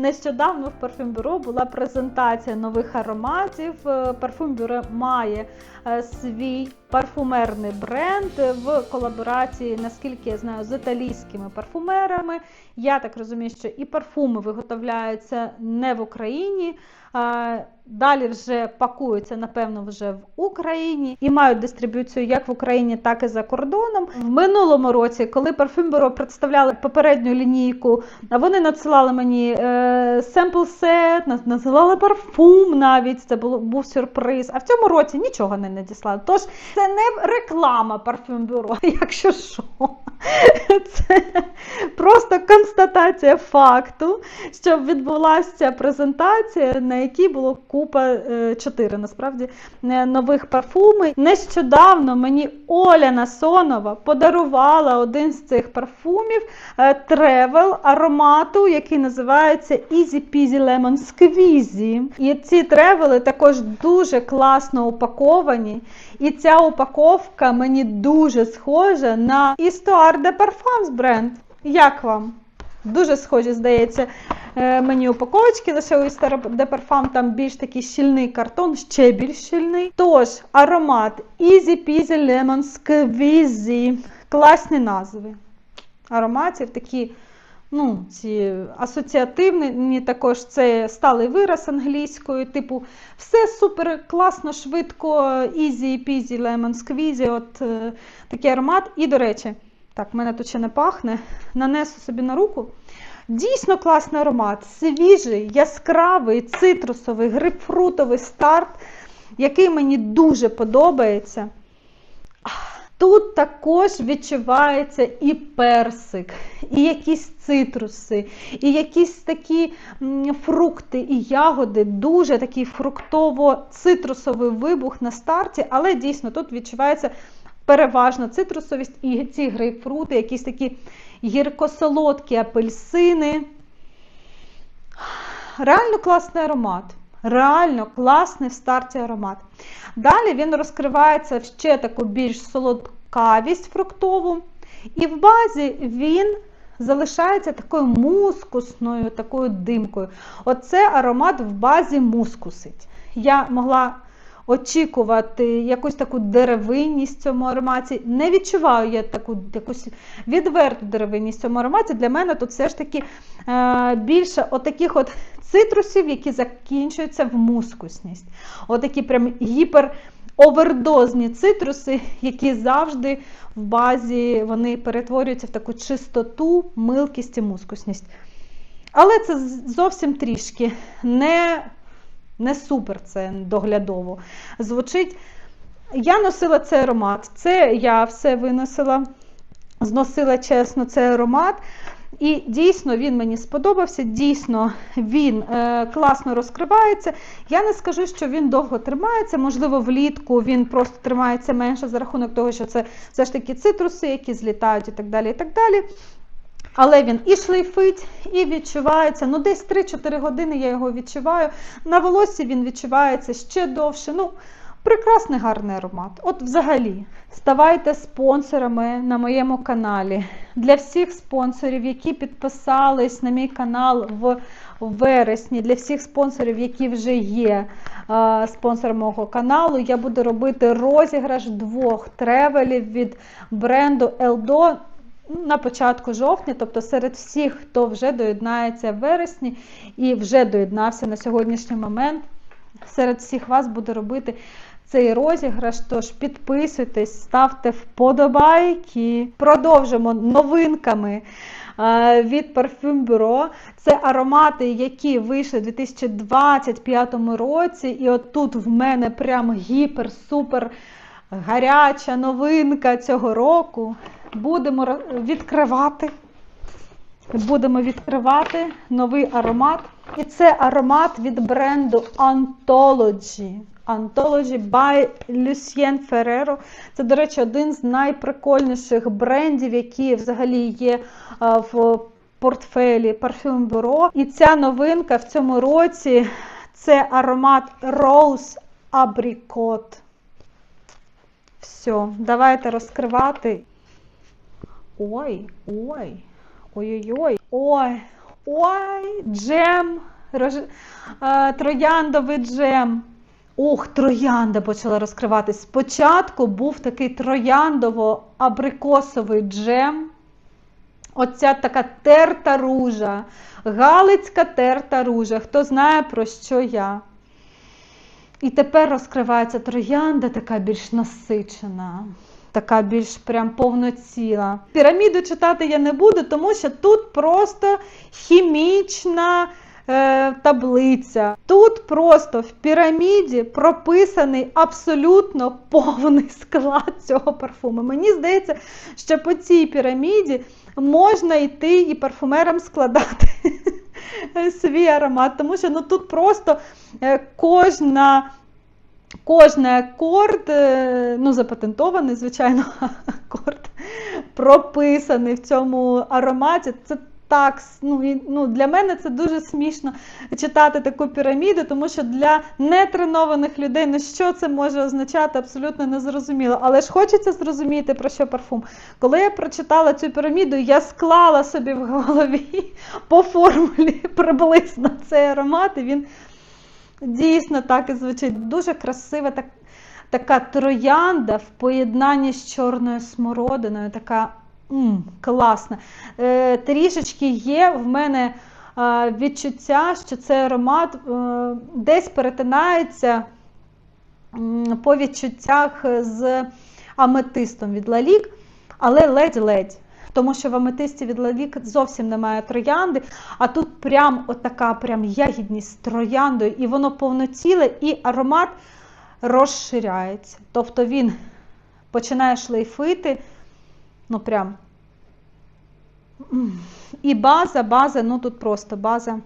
Нещодавно в парфюмбюро була презентація нових ароматів. Парфюмбюро має е, свій парфумерний бренд в колаборації, наскільки я знаю, з італійськими парфумерами. Я так розумію, що і парфуми виготовляються не в Україні. Далі вже пакуються, напевно, вже в Україні і мають дистриб'юцію як в Україні, так і за кордоном. В минулому році, коли Парфюм Бюро представляли попередню лінійку, вони надсилали мені семпл сет, надсилали парфум навіть. Це було був сюрприз. А в цьому році нічого не надіслали. Тож це не реклама Парфюм Бюро, якщо що. Це просто констатація факту, що відбулася презентація, на якій було купа е, чотири насправді е, нових парфумів. Нещодавно мені Оля Насонова подарувала один з цих парфумів е, тревел аромату, який називається Easy Peasy Lemon Squeezy. І ці тревели також дуже класно упаковані. І ця упаковка мені дуже схожа на Histoire de Parfums бренд. Як вам? Дуже схожі, здається, е, мені упаковочки, лише у Histoire de Parfum там більш такий щільний картон, ще більш щільний. Тож, аромат Easy Peasy Lemon Squeezy. Класні назви. Ароматів такі, ну, ці асоціативні, також це сталий вираз англійською, типу, все супер класно, швидко, easy peasy lemon squeezy, от е, такий аромат. І, до речі, так, мене тут ще не пахне, нанесу собі на руку. Дійсно класний аромат, свіжий, яскравий, цитрусовий, грейпфрутовий старт, який мені дуже подобається. Тут також відчувається і персик, і якісь цитруси, і якісь такі фрукти і ягоди, дуже такий фруктово-цитрусовий вибух на старті, але дійсно тут відчувається переважно цитрусовість і ці грейпфрути, якісь такі гіркосолодкі апельсини. Реально класний аромат. Реально класний в старті аромат. Далі він розкривається в ще таку більш солодкавість фруктову. І в базі він залишається такою мускусною, такою димкою. Оце аромат в базі мускусить. Я могла очікувати якусь таку деревинність в цьому ароматі. Не відчуваю я таку якусь відверту деревинність в цьому ароматі. Для мене тут все ж таки е, більше отаких от цитрусів, які закінчуються в мускусність. Отакі прям гіпер. Овердозні цитруси, які завжди в базі вони перетворюються в таку чистоту, милкість і мускусність. Але це зовсім трішки не не супер це доглядово. Звучить. Я носила цей аромат, це я все виносила, зносила чесно цей аромат. І дійсно він мені сподобався, дійсно він е, класно розкривається. Я не скажу, що він довго тримається, можливо, влітку він просто тримається менше за рахунок того, що це все ж таки цитруси, які злітають і так далі. і так далі. Але він і шлейфить, і відчувається. Ну, десь 3-4 години я його відчуваю. На волосі він відчувається ще довше. Ну, прекрасний гарний аромат. От взагалі, ставайте спонсорами на моєму каналі. Для всіх спонсорів, які підписались на мій канал в вересні, для всіх спонсорів, які вже є спонсором мого каналу, я буду робити розіграш двох тревелів від бренду Eldo на початку жовтня, тобто серед всіх, хто вже доєднається в вересні і вже доєднався на сьогоднішній момент, серед всіх вас буду робити цей розіграш. Тож підписуйтесь, ставте вподобайки. Продовжимо новинками е, від Parfum Bureau. Це аромати, які вийшли у 2025 році. І от тут в мене прям гіпер-супер гаряча новинка цього року. Будемо відкривати. Будемо відкривати новий аромат. І це аромат від бренду Anthology. Anthology by Lucien Ferrero. Це, до речі, один з найприкольніших брендів, які взагалі є в портфелі Parfum Bureau. І ця новинка в цьому році це аромат Rose Apricot. Все, давайте розкривати. Ой, ой, ой-ой-ой, ой, Ой, джем, рож... е, трояндовий джем. Ох, троянда почала розкриватись. Спочатку був такий трояндово-абрикосовий джем. Оця така терта ружа, галицька терта ружа. Хто знає, про що я? І тепер розкривається троянда, така більш насичена, така більш прям повноціла. Піраміду читати я не буду, тому що тут просто хімічна е, таблиця. Тут просто в піраміді прописаний абсолютно повний склад цього парфуму. Мені здається, що по цій піраміді можна йти і парфумерам складати свій аромат, тому що ну, тут просто е, кожна. Кожний акорд, е, ну, запатентований, звичайно, акорд прописаний в цьому ароматі. Це так, ну, і, ну, для мене це дуже смішно читати таку піраміду, тому що для нетренованих людей ну, що це може означати, абсолютно незрозуміло. Але ж хочеться зрозуміти, про що парфум. Коли я прочитала цю піраміду, я склала собі в голові по формулі приблизно цей аромат, і він дійсно так і звучить. Дуже красива так, така троянда в поєднанні з чорною смородиною. така М, класно. Е, Трішечки є в мене е, відчуття, що цей аромат е, десь перетинається м, по відчуттях з аметистом від Лалік, але ледь-ледь. Тому що в аметисті від Лалік зовсім немає троянди, а тут прям отака прям ягідність з трояндою, і воно повноціле, і аромат розширяється. Тобто він починає шлейфити. Ну, прям. І база, база, ну тут просто база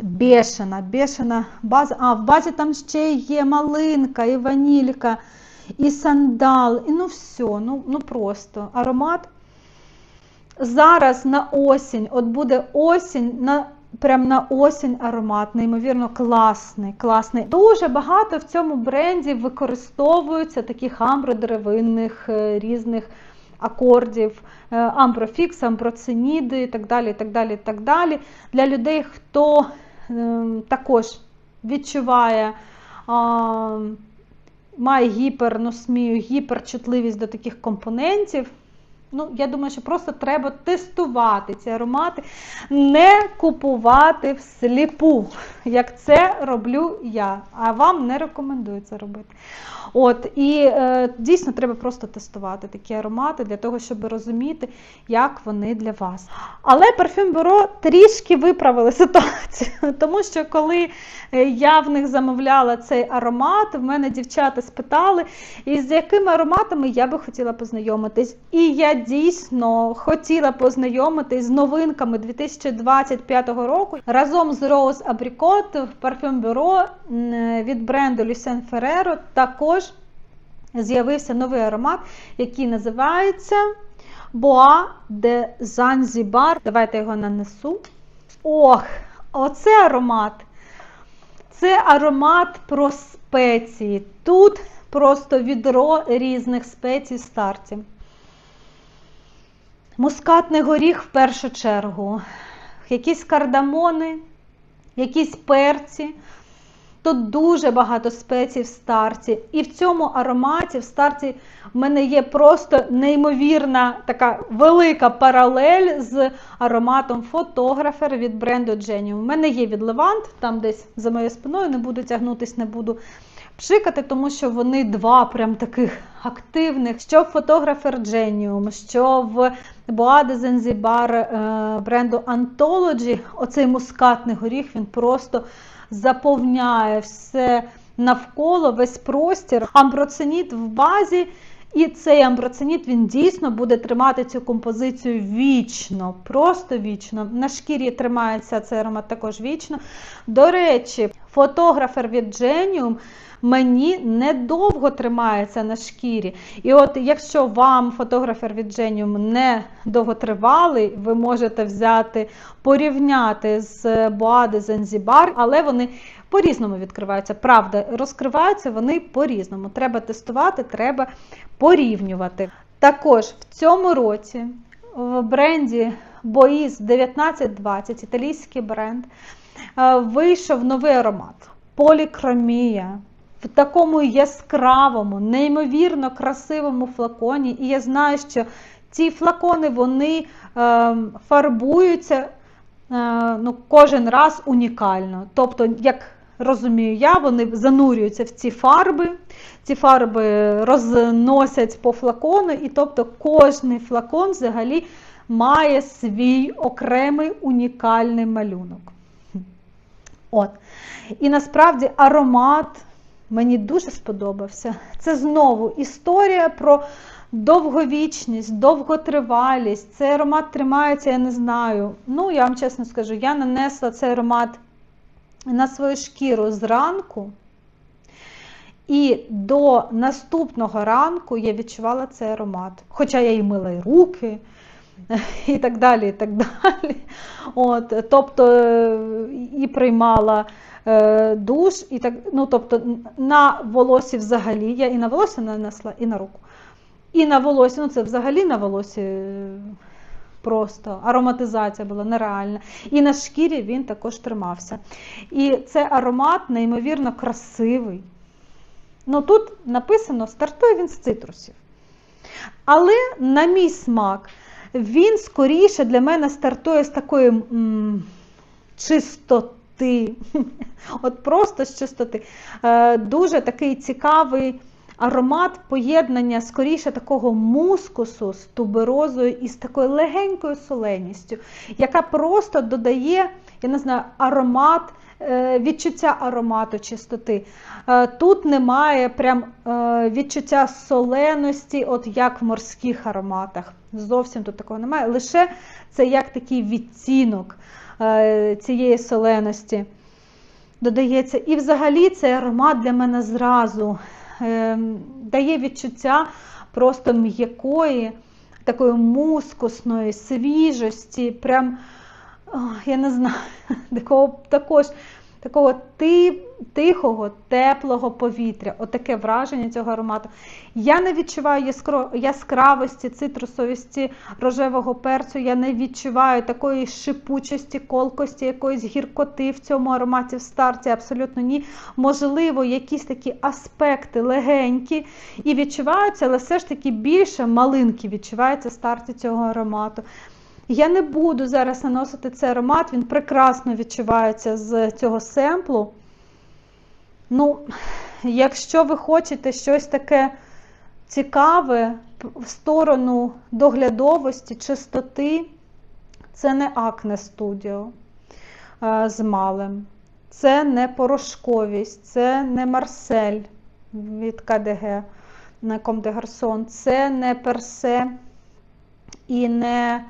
бешена, бешена база. А, в базі там ще є малинка, і ванілька, і сандал, і ну все, ну, ну просто аромат. Зараз на осінь, от буде осінь, на, прям на осінь аромат, неймовірно класний. класний. Дуже багато в цьому бренді використовуються таких амбродеревинних різних акордів, амброфікс, амброциніди і так далі. так далі, так далі. Для людей, хто е, також відчуває, е, має гіперносмію, гіперчутливість до таких компонентів. Ну, я думаю, що просто треба тестувати ці аромати, не купувати всліпу, як це роблю я. А вам не рекомендую це робити. От, І е, дійсно треба просто тестувати такі аромати для того, щоб розуміти, як вони для вас. Але парфюм бюро трішки виправили ситуацію, тому що коли е, я в них замовляла цей аромат, в мене дівчата спитали, із якими ароматами я би хотіла познайомитись. І я дійсно хотіла познайомитись з новинками 2025 року разом з Rose Apricot в парфюм бюро від бренду Lucien Ferrero також з'явився новий аромат, який називається Boa de Zanzibar. Давайте його нанесу. Ох, оце аромат. Це аромат про спеції. Тут просто відро різних спецій в старті. Мускатний горіх в першу чергу, якісь кардамони, якісь перці. Тут дуже багато спецій в старті. І в цьому ароматі в старті в мене є просто неймовірна така велика паралель з ароматом фотографер від бренду Genium. У мене є від Levant, там десь за моєю спиною, не буду тягнутись, не буду пшикати, тому що вони два прям таких активних. Що в фотографер Genium, що в de Zanzibar бренду Anthology, оцей мускатний горіх, він просто заповняє все навколо, весь простір. Амброценіт в базі. І цей амброценіт він дійсно буде тримати цю композицію вічно, просто вічно. На шкірі тримається цей аромат також вічно. До речі, фотографер від Genium мені недовго тримається на шкірі. І от якщо вам фотографер від Genium не довготривалий, ви можете взяти, порівняти з de Zanzibar, але вони по-різному відкриваються. Правда, розкриваються вони по-різному. Треба тестувати, треба порівнювати. Також в цьому році в бренді Боїз 1920, італійський бренд, вийшов новий аромат. Полікромія. В такому яскравому, неймовірно красивому флаконі. І я знаю, що ці флакони вони е, фарбуються е, ну, кожен раз унікально. Тобто, як розумію я, вони занурюються в ці фарби, ці фарби розносять по флакону, і тобто кожний флакон взагалі має свій окремий унікальний малюнок. От. І насправді аромат мені дуже сподобався. Це знову історія про довговічність, довготривалість. Цей аромат тримається, я не знаю. Ну, я вам чесно скажу, я нанесла цей аромат на свою шкіру зранку. І до наступного ранку я відчувала цей аромат. Хоча я і мила і руки, і так далі. і так далі. От, Тобто і приймала е, душ, і так, ну, тобто на волосі взагалі, я і на волосі нанесла, і на руку. І на волосі, ну це взагалі на волосі просто ароматизація була нереальна. І на шкірі він також тримався. І це аромат неймовірно красивий. Ну тут написано, стартує він з цитрусів. Але, на мій смак, він скоріше для мене стартує з такої м, чистоти. От просто з чистоти. Е, Дуже такий цікавий аромат поєднання скоріше такого мускусу з туберозою і з такою легенькою соленістю, яка просто додає, я не знаю, аромат. е, Відчуття аромату чистоти. Е, Тут немає прям е, відчуття соленості, от як в морських ароматах. Зовсім тут такого немає. Лише це як такий відтінок цієї соленості додається. І взагалі цей аромат для мене зразу дає відчуття просто м'якої, такої мускусної, свіжості, прям, я не знаю, такого, також такого тихого, теплого повітря. Отаке враження цього аромату. Я не відчуваю яскравості, цитрусовості рожевого перцю, я не відчуваю такої шипучості, колкості, якоїсь гіркоти в цьому ароматі в старті. Абсолютно ні. Можливо, якісь такі аспекти легенькі і відчуваються, але все ж таки більше малинки відчуваються в старті цього аромату. Я не буду зараз наносити цей аромат, він прекрасно відчувається з цього семплу. Ну, якщо ви хочете щось таке цікаве в сторону доглядовості, чистоти, це не Acne Studio е, з малем. Це не порошковість, це не Марсель від КДГ на Garçons, це не персе і не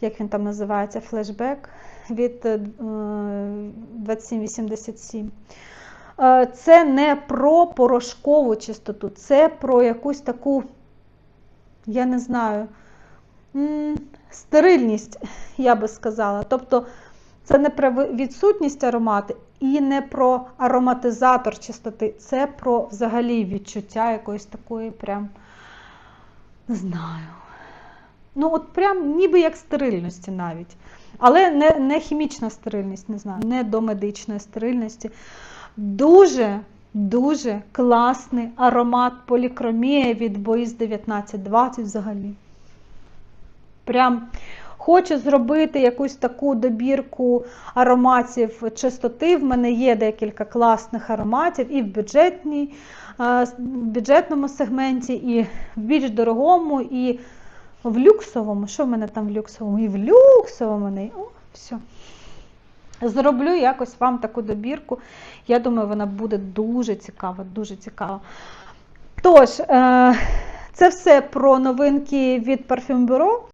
як він там називається, флешбек від 2787. Е, це не про порошкову чистоту, це про якусь таку, я не знаю, стерильність, я би сказала. Тобто це не про відсутність аромату і не про ароматизатор чистоти, це про взагалі відчуття якоїсь такої, прям, знаю. Ну, от прям ніби як стерильності навіть. Але не не хімічна стерильність, не знаю, не до медичної стерильності. Дуже-дуже класний аромат полікромія від Боїз 1920 взагалі. Прям хочу зробити якусь таку добірку ароматів чистоти. В мене є декілька класних ароматів і в бюджетній, в бюджетному сегменті, і в більш дорогому. і в люксовому, що в мене там в люксовому? І в люксовому. О, все. Зроблю якось вам таку добірку. Я думаю, вона буде дуже цікава, дуже цікава. Тож, е, це все про новинки від Parfum Bureau.